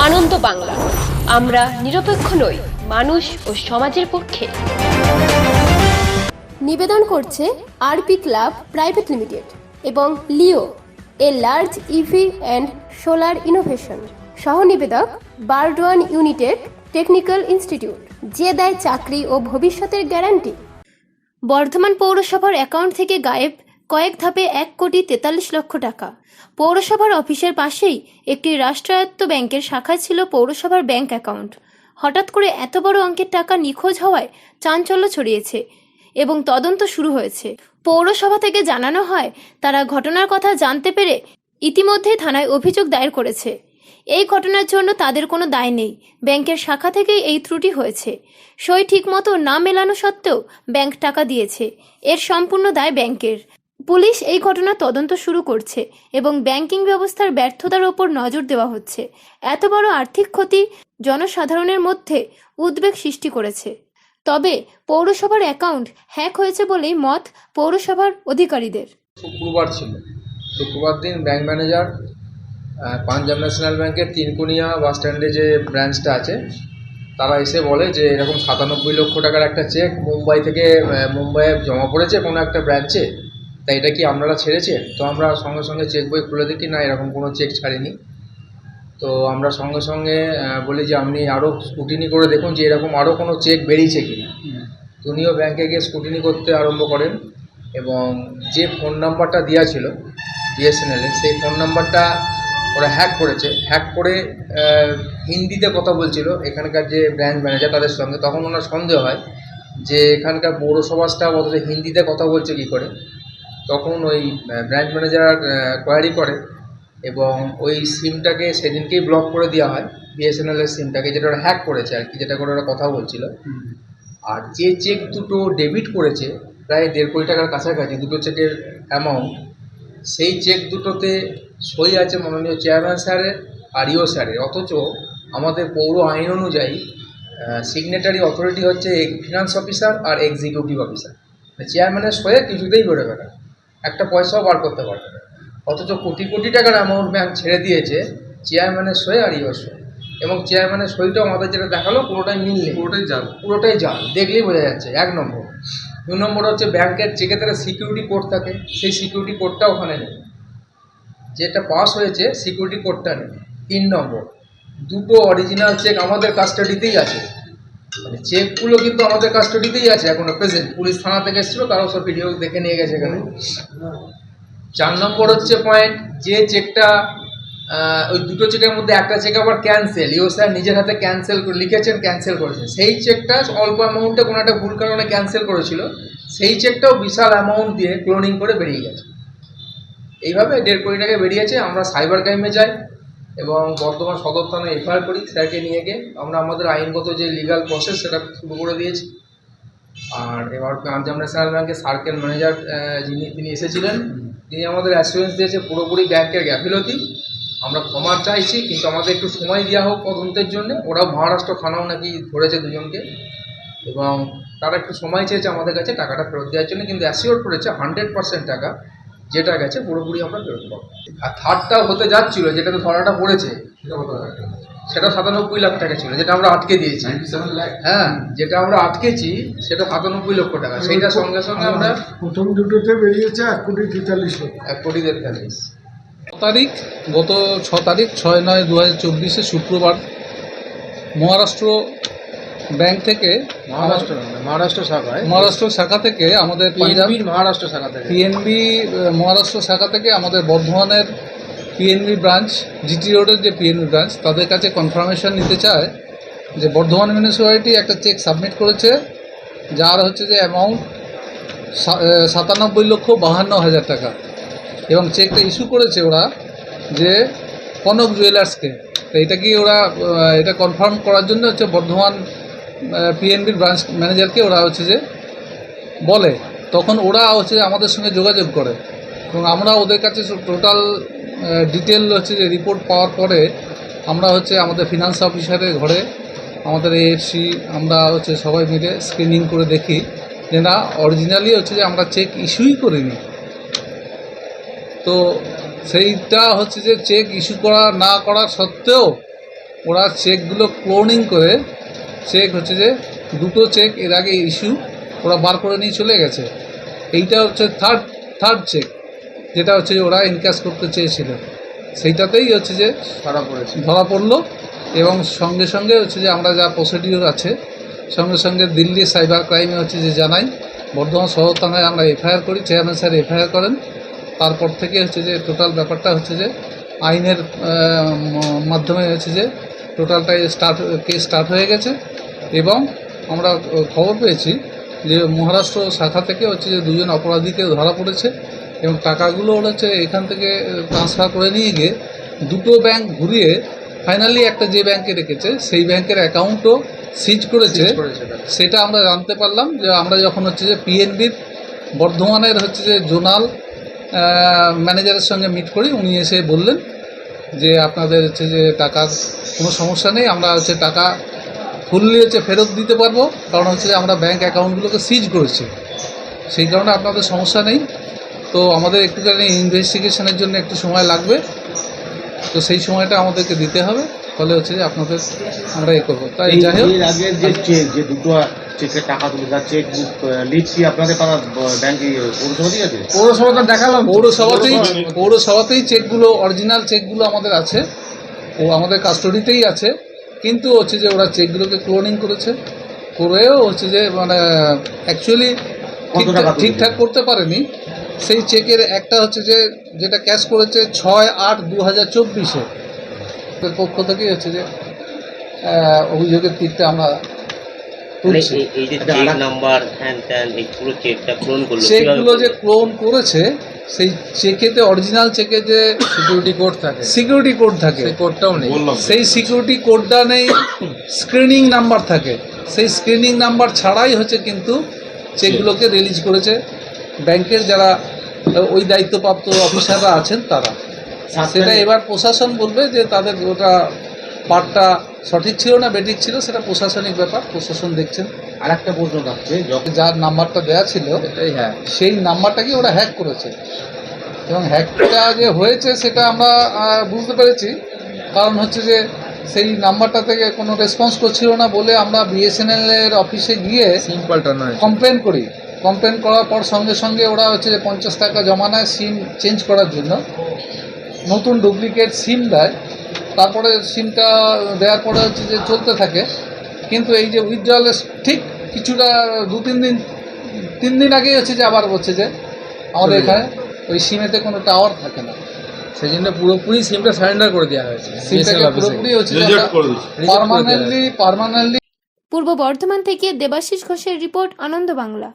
আনন্দ বাংলা। আমরা নিরপেক্ষ নই, মানুষ ও সমাজের পক্ষে। নিবেদন করছে আরপি ক্লাব প্রাইভেট লিমিটেড এবং Leo, A large EV and solar innovation. সহ নিবেদক বারডোয়ান ইউনিটেড টেকনিক্যাল ইনস্টিটিউট, যে দেয় চাকরি ও ভবিষ্যতের গ্যারান্টি। বর্ধমান পৌরসভার অ্যাকাউন্ট থেকে গায়েব কয়েক ধাপে এক কোটি তেতাল্লিশ লক্ষ টাকা। পৌরসভার অফিসের পাশেই একটি রাষ্ট্রায়ত্ত ব্যাংকের শাখায় ছিল পৌরসভার ব্যাংক অ্যাকাউন্ট। হঠাৎ করে এত বড় অঙ্কের টাকা নিখোঁজ হওয়ায় চাঞ্চল্য ছড়িয়েছে এবং তদন্ত শুরু হয়েছে। পৌরসভা থেকে জানানো হয়, তারা ঘটনার কথা জানতে পেরে ইতিমধ্যেই থানায় অভিযোগ দায়ের করেছে। এই ঘটনার জন্য তাদের কোনো দায় নেই। ব্যাংকের শাখা থেকেই এই ত্রুটি হয়েছে। সই ঠিকমতো না মেলানো সত্ত্বেও ব্যাংক টাকা দিয়েছে। এর সম্পূর্ণ দায় ব্যাংকের। পুলিশ এই ঘটনা তদন্ত শুরু করছে এবং ব্যাংকিং ব্যবস্থার ব্যর্থতার ওপর নজর দেওয়া হচ্ছে। এত বড় আর্থিক ক্ষতি জনসাধারণের মধ্যে উদ্বেগ সৃষ্টি করেছে। তবে পৌরসভার অ্যাকাউন্ট হ্যাক হয়েছে বলেই মত পৌরসভার অধিকারীদের। শুক্রবার ছিল। শুক্রবার দিন ব্যাংক ম্যানেজার পাঞ্জাব ন্যাশনাল ব্যাংকের তিনকুনিয়া বাস স্ট্যান্ডে যে ব্রাঞ্চটা আছে, তারা এসে বলে যে এরকম সাতানব্বই লক্ষ টাকার একটা চেক মুম্বাই থেকে মুম্বাইয়ে জমা পড়েছে কোনো একটা ব্রাঞ্চে। তাই এটা কি আপনারা ছেড়েছেন? তো আমরা সঙ্গে সঙ্গে চেক বই খুলে দেখি না এরকম কোনো চেক ছাড়িনি। তো আমরা সঙ্গে সঙ্গে বলি যে আপনি আরও স্কুটিনি করে দেখুন যে এরকম আরও কোনো চেক বেরিয়েছে কি না তো উনিও ব্যাংকে গিয়ে স্কুটিনি করতে আরম্ভ করেন এবং যে ফোন নাম্বারটা দেওয়া ছিল বিএসএনএলের সেই ফোন নাম্বারটা ওরা হ্যাক করেছে। হ্যাক করে হিন্দিতে কথা বলছিল এখানকার যে ব্রাঞ্চ ম্যানেজার তাদের সঙ্গে। তখন ওনার সন্দেহ হয় যে এখানকার পৌরসভাটা অথচ হিন্দিতে কথা বলছে কী করে? তখন ওই ব্রাঞ্চ ম্যানেজার কোয়ারি করে এবং ওই সিমটাকে সেদিনকেই ব্লক করে দেওয়া হয়। বিএসএনএলের সিমটাকে যেটা ওরা হ্যাক করেছে আর কি যেটা করে ওরা কথা বলছিল। আর যে চেক দুটো ডেবিট করেছে প্রায় দেড় কোটি টাকার কাছাকাছি দুটো চেকের অ্যামাউন্ট সেই চেক দুটোতে সই আছে মাননীয় চেয়ারম্যান স্যারের আর ইও স্যারের অথচ আমাদের পৌর আইন অনুযায়ী সিগনেটারি অথরিটি হচ্ছে ফিনান্স অফিসার আর এক্সিকিউটিভ অফিসার চেয়ারম্যানের সয়ে কিছুতেই বেরোবে না। একটা পয়সাও বার করতে পারবে না। অথচ কোটি কোটি টাকার অ্যামাউন্ট ব্যাংক ছেড়ে দিয়েছে চেয়ারম্যানের সয়ে আর ইওর সয়ে এবং চেয়ারম্যানের সইটাও আমাদের যেটা দেখাল পুরোটাই মিল নেই। পুরোটাই জাল। পুরোটাই জাল। দেখলেই বোঝা যাচ্ছে এক নম্বর। দু নম্বর হচ্ছে ব্যাংকের চেকে তারা সিকিউরিটি কোড থাকে সেই সিকিউরিটি কোডটা ওখানে নেই। যেটা পাস হয়েছে সিকিউরিটি কোডটা নেই। তিন নম্বর। দুটো অরিজিনাল চেক আমাদের কাস্টাডিতেই আছে। মানে চেকগুলো কিন্তু আমাদের কাস্টাডিতেই আছে এখনও প্রেজেন্ট পুলিশ থানা থেকে এসেছিল, তারাও সব ভিডিও দেখে নিয়ে গেছে এখানে। চার নম্বর হচ্ছে পয়েন্ট যে চেকটা ওই দুটো চেকের মধ্যে একটা চেক আবার ক্যান্সেল ইউ স্যার নিজের হাতে ক্যান্সেল করে, লিখেছেন ক্যান্সেল করেছেন সেই চেকটা অল্প অ্যামাউন্টে কোনো একটা ভুল কারণে ক্যান্সেল করেছিল। সেই চেকটাও বিশাল অ্যামাউন্ট দিয়ে ক্লোনিং করে বেরিয়ে গেছে। এইভাবে দেড় কোটি টাকা বেরিয়েছে। আমরা সাইবার ক্রাইমে যাই। এবং বর্ধমান সদর থানায় এফআইআর করি, স্যারকে নিয়ে গিয়ে আমরা আমাদের আইনগত যে লিগাল প্রসেস সেটা শুরু করে দিয়েছি। আর এবার পাঞ্জাব ন্যাশনাল ব্যাংকের সার্কেল ম্যানেজার যিনি, তিনি এসেছিলেন, তিনি আমাদের অ্যাসুরেন্স দিয়েছে পুরোপুরি ব্যাংকের গ্যাফিলতি আমরা ক্ষমা চাইছি, কিন্তু আমাদের একটু সময় দেওয়া হোক তদন্তের জন্য। ওরাও মহারাষ্ট্র থানাও নাকি ধরেছে দুজনকে। এবং তারা একটু সময় চেয়েছে আমাদের কাছে টাকাটা ফেরত দেওয়ার জন্য, কিন্তু অ্যাসিওর করেছে হান্ড্রেড পার্সেন্ট টাকা। যেটা গেছে পুরোপুরি আমরা ফেরত পাবো আর থার্ডটা হতে যাচ্ছিল যেটাতে ধরাটা পড়েছে সেটা সাতানব্বই লাখ টাকা ছিল যেটা আমরা আটকে দিয়েছি। হ্যাঁ যেটা আমরা আটকেছি সেটা সাতানব্বই লক্ষ টাকা। সেইটা সঙ্গে সঙ্গে আমরা প্রথম দুটোতে বেরিয়েছে এক কোটি তেতাল্লিশ লক্ষ। এক কোটি তেতাল্লিশ। ছ তারিখ গত ছ তারিখ ছয় নয় দু হাজার চব্বিশে শুক্রবার মহারাষ্ট্র ব্যাংক থেকে মহারাষ্ট্র মহারাষ্ট্র শাখায়। মহারাষ্ট্র শাখা থেকে আমাদের পাঞ্জাব মহারাষ্ট্র শাখা থেকে। পিএনবি মহারাষ্ট্র শাখা থেকে আমাদের বর্ধমানের পিএনবি ব্রাঞ্চ জিটি রোডের যে পিএনবি ব্রাঞ্চ তাদের কাছে কনফার্মেশন নিতে চায় যে বর্ধমান মিউনিসিপ্যালিটি একটা চেক সাবমিট করেছে যার হচ্ছে যে অ্যামাউন্ট সাতানব্বই লক্ষ বাহান্ন হাজার টাকা। এবং চেকটা ইস্যু করেছে ওরা যে কনক জুয়েলার্সকে তো এটা কি ওরা এটা কনফার্ম করার জন্য হচ্ছে বর্ধমান পিএনবির ব্রাঞ্চ ম্যানেজারকে ওরা হচ্ছে যে বলে। তখন ওরা হচ্ছে আমাদের সঙ্গে যোগাযোগ করে। এবং আমরা ওদের কাছে টোটাল ডিটেল হচ্ছে যে রিপোর্ট পাওয়ার পরে আমরা হচ্ছে আমাদের ফিনান্স অফিসারের ঘরে, আমাদের এএফসি আমরা হচ্ছে সবাই মিলে স্ক্রিনিং করে দেখি যে না অরিজিনালি হচ্ছে যে আমরা চেক ইস্যুই করিনি। তো সেইটা হচ্ছে যে চেক ইস্যু করা না করা সত্ত্বেও ওরা চেকগুলো ক্লোনিং করে চেক হচ্ছে যে দুটো চেক এর আগে ইস্যু ওরা বার করে নিয়ে চলে গেছে। এইটা হচ্ছে থার্ড থার্ড চেক যেটা হচ্ছে যে ওরা ইনক্যাশ করতে চেয়েছিল। সেইটাতেই হচ্ছে যে ধরা পড়েছে। ধরা পড়ল এবং সঙ্গে সঙ্গে হচ্ছে যে আমরা যা প্রসিডিওর আছে সঙ্গে সঙ্গে দিল্লি সাইবার ক্রাইমে হচ্ছে যে জানাই বর্ধমান শহর থানায় আমরা এফআইআর করি চেয়ারম্যান স্যার এফআইআর করেন। তারপর থেকে হচ্ছে যে টোটাল ব্যাপারটা হচ্ছে যে আইনের মাধ্যমে হচ্ছে যে টোটালটাই স্টার্ট কেস স্টার্ট হয়ে গেছে। এবং আমরা খবর পেয়েছি যে মহারাষ্ট্র শাখা থেকে হচ্ছে যে দুজন অপরাধীকে ধরা পড়েছে এবং টাকাগুলো হচ্ছে এখান থেকে ট্রান্সফার করে নিয়ে গিয়ে দুটো ব্যাংক ঘুরিয়ে ফাইনালি একটা যে ব্যাংকে রেখেছে সেই ব্যাংকের অ্যাকাউন্টও সিজ করেছে। করেছে সেটা আমরা জানতে পারলাম যে আমরা যখন হচ্ছে যে পিএনবির বর্ধমানের হচ্ছে যে জোনাল ম্যানেজারের সঙ্গে মিট করি উনি এসে বললেন যে আপনাদের হচ্ছে যে টাকার কোনো সমস্যা নেই আমরা হচ্ছে টাকা ফুললি হচ্ছে ফেরত দিতে পারব কারণ হচ্ছে যে আমরা ব্যাঙ্ক অ্যাকাউন্টগুলোকে সিজ করেছি। সেই কারণে আপনাদের সমস্যা নেই। তো আমাদের একটুখানি ইনভেস্টিগেশনের জন্য একটু সময় লাগবে। তো সেই সময়টা আমাদেরকে দিতে হবে। ফলে হচ্ছে যে আপনাদের আমরা এ করব। তাই যাই হোক। এর আগে যে চেক যে দুটো চেকের টাকা তুলে তার চেক বুক লিড কি আপনাদের পাড়া ব্যাংকে পৌরসভা দিয়ে আছে পৌরসভাটা দেখালাম। পৌরসভাতেই পৌরসভাতেই চেকগুলো অরিজিনাল চেকগুলো আমাদের আছে। ও আমাদের কাস্টডিতেই আছে। কিন্তু হচ্ছে যে ওরা চেকগুলোকে ক্লোনিং করেছে করেও হচ্ছে যে মানে অ্যাকচুয়ালি ঠিকঠাক করতে পারেনি। সেই চেকের একটা হচ্ছে যে যেটা ক্যাশ করেছে ছয় আট দু হাজার চব্বিশে। পক্ষ থেকেই হচ্ছে যে অভিযোগের তীরটা আমরা মানে আচ্ছা, চেকগুলো যে ক্লোন করেছে সেই চেকেতে অরিজিনাল চেকে যে সিকিউরিটি কোড থাকে। সিকিউরিটি কোড থাকে। সেই কোডটাও নেই। সেই সিকিউরিটি কোডটা নেই স্ক্রিনিং নাম্বার থাকে। সেই স্ক্রিনিং নাম্বার ছাড়াই হচ্ছে কিন্তু চেকগুলোকে রিলিজ করেছে। ব্যাংকের যারা ওই দায়িত্বপ্রাপ্ত অফিসাররা আছেন তারা। সেটা এবার প্রশাসন বলবে যে তাদের ওটা পার্টটা সঠিক ছিল না বেঠিক ছিল সেটা প্রশাসনিক ব্যাপার প্রশাসন দেখছেন। আর একটা প্রশ্ন থাকছে যার নাম্বারটা দেওয়া ছিল হ্যাঁ। সেই নাম্বারটাকে ওরা হ্যাক করেছে। এবং হ্যাকটা যে হয়েছে সেটা আমরা বুঝতে পেরেছি। কারণ হচ্ছে যে সেই নাম্বারটা থেকে কোনো রেসপন্স করছিল না বলে আমরা বিএসএনএল এর অফিসে গিয়ে কমপ্লেন করি। কমপ্লেন করার পর সঙ্গে সঙ্গে ওরা হচ্ছে যে পঞ্চাশ টাকা জমা নেয় সিম চেঞ্জ করার জন্য নতুন ডুপ্লিকেট সিম দেয়। তারপরে সিমটা দেওয়ার পরে হচ্ছে যে চলতে থাকে। কিন্তু এই যে উইথড্রয়ালের ঠিক কিছুটা দু তিন দিন তিন দিন আগেই হচ্ছে যে আবার হচ্ছে যে আমাদের এখানে ওই সিমেতে কোনো টাওয়ার থাকে না। সেই জন্য পুরোপুরি সিমটা সারেন্ডার করে দেওয়া হয়েছে। সিমটাকে পুরোপুরি হচ্ছে পারমানেন্টলি পারমানেন্টলি পূর্ব বর্ধমান থেকে দেবাশিস ঘোষের রিপোর্ট আনন্দ বাংলা।